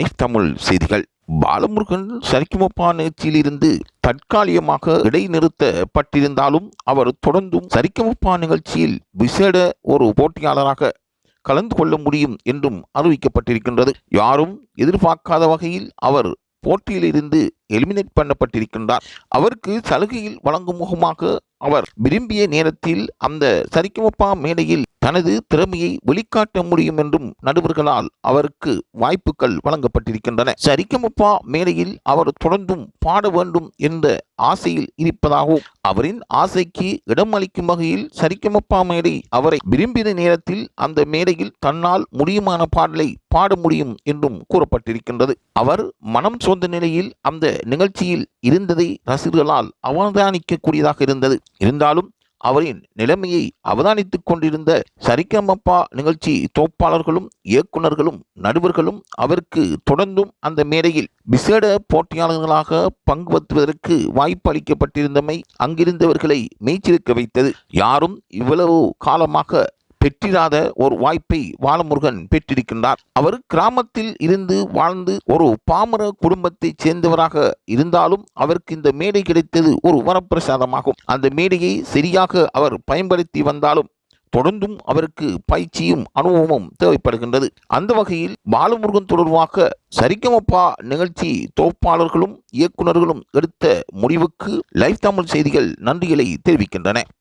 Life Tamil செய்திகள். பாலமுருகன் சரிக்குமப்பா நிகழ்ச்சியிலிருந்து தற்காலிகமாக இடைநிறுத்தப்பட்டிருந்தாலும் அவர் தொடர்ந்தும் சரிக்குமப்பா நிகழ்ச்சியில் விசேட ஒரு போட்டியாளராக கலந்து கொள்ள முடியும் என்றும் அறிவிக்கப்பட்டிருக்கின்றது. யாரும் எதிர்பார்க்காத வகையில் அவர் போட்டியிலிருந்து எலிமினேட் பண்ணப்பட்டிருக்கின்றார். அவருக்கு சலுகையில் வழங்கும் முகமாக அவர் விரும்பிய நேரத்தில் அந்த சரிக்குமப்பா மேடையில் தனது திறமையை வெளிக்காட்ட முடியும் என்றும் நடுவர்களால் அவருக்கு வாய்ப்புகள் வழங்கப்பட்டிருக்கின்றன. சரிக்கமப்பா மேடையில் அவர் தொடர்ந்தும் பாட வேண்டும் என்ற ஆசையில் இருப்பதாகவும் அவரின் ஆசைக்கு இடமளிக்கும் வகையில் சரிக்கமப்பா மேடை அவரை விரும்பிய நேரத்தில் அந்த மேடையில் தன்னால் முடியுமான பாடலை பாட முடியும் என்றும் கூறப்பட்டிருக்கின்றது. அவர் மனம் சொந்த நிலையில் அந்த நிகழ்ச்சியில் இருந்ததை ரசிகர்களால் அவதானிக்கக்கூடியதாக இருந்தது. இருந்தாலும் அவரின் நிலைமையை அவதானித்துக் கொண்டிருந்த சரிகமப்பா நிகழ்ச்சி தோப்பாளர்களும் இயக்குனர்களும் நடுவர்களும் அவருக்கு தொடர்ந்தும் அந்த மேடையில் விசேட போட்டியாளர்களாக பங்குபற்றுவதற்கு வாய்ப்பு அளிக்கப்பட்டிருந்தமை அங்கிருந்தவர்களை மெய்ச்சிருக்க வைத்தது. யாரும் இவ்வளவு காலமாக பெற்றிராத ஒரு வாய்ப்பை பாலமுருகன் பெற்றிருக்கின்றார். அவர் கிராமத்தில் இருந்து வாழ்ந்து ஒரு பாமர குடும்பத்தைச் சேர்ந்தவராக இருந்தாலும் அவருக்கு இந்த மேடை கிடைத்தது ஒரு வரப்பிரசாதமாகும். அந்த மேடையை சரியாக அவர் பயன்படுத்தி வந்தாலும் தொடர்ந்தும் அவருக்கு பயிற்சியும் அனுபவமும் தேவைப்படுகின்றது. அந்த வகையில் பாலமுருகன் தொடர்பாக சரிகமப்பா நிகழ்ச்சி தொகுப்பாளர்களும் இயக்குநர்களும் எடுத்த முடிவுக்கு லைஃப் தமிழ் செய்திகள் நன்றிகளை தெரிவிக்கின்றன.